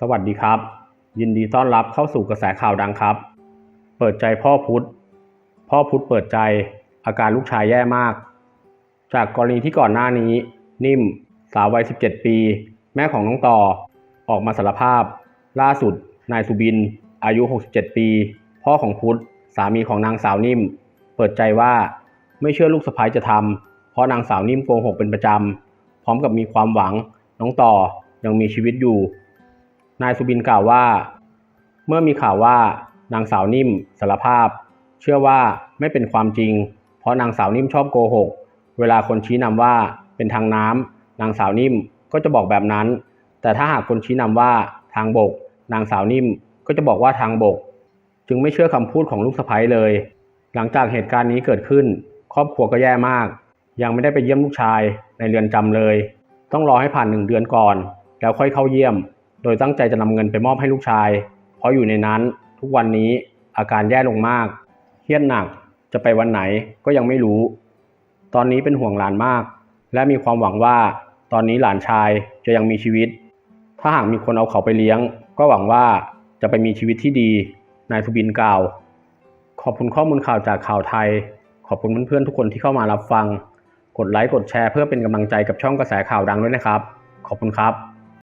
สวัสดีครับ ยินดีต้อนรับเข้าสู่กระแสข่าวดังครับ เปิดใจพ่อพุธพ่อพุธเปิดใจ อาการลูกชายแย่มาก จากกรณีที่ก่อนหน้านี้ นิ่ม สาววัย 17 ปี แม่ของน้องต่อ ออกมาสารภาพ ล่าสุด นายสุบิน อายุ 67 ปี พ่อของพุธสามีของนางสาวนิ่ม เปิดใจว่าไม่เชื่อลูกสะพ้ายจะทำเพราะนางสาวนิ่มโกหกเป็นประจำพร้อมกับมีความหวัง น้องต่อยังมีชีวิตอยู่ นายสุบินกล่าวว่า เมื่อมีข่าวว่านางสาวนิ่มสารภาพ เชื่อว่าไม่เป็นความจริง เพราะนางสาวนิ่มชอบโกหก เวลาคนชี้นำว่าเป็นทางน้ำนางสาวนิ่มก็จะบอกแบบนั้น แต่ถ้าหากคนชี้นำว่าทางบก นางสาวนิ่มก็จะบอกว่าทางบก จึงไม่เชื่อคำพูดของลูกสะใภ้เลย หลังจากเหตุการณ์นี้เกิดขึ้น ครอบครัวก็แย่มาก ยังไม่ได้ไปเยี่ยมลูกชายในเรือนจำเลย ต้องรอให้ผ่านหนึ่งเดือนก่อน แล้วค่อยเข้าเยี่ยม โดยตั้งใจจะนำเงินไปมอบให้ลูกชาย เพราะอยู่ในนั้นทุกวันนี้อาการแย่ลงมาก เครียดหนัก จะไปวันไหนก็ยังไม่รู้ ตอนนี้เป็นห่วงหลานมาก และมีความหวังว่าตอนนี้หลานชายจะยังมีชีวิต ถ้าหากมีคนเอาเขาไปเลี้ยง ก็หวังว่าจะไปมีชีวิตที่ดี นายสุบินกล่าว ขอบคุณข้อมูลข่าวจากข่าวไทย ขอบคุณเพื่อนๆทุกคนที่เข้ามารับฟัง กดไลค์ กดแชร์เพื่อเป็นกำลังใจกับช่องกระแสข่าวดังด้วยนะครับ ขอบคุณครับ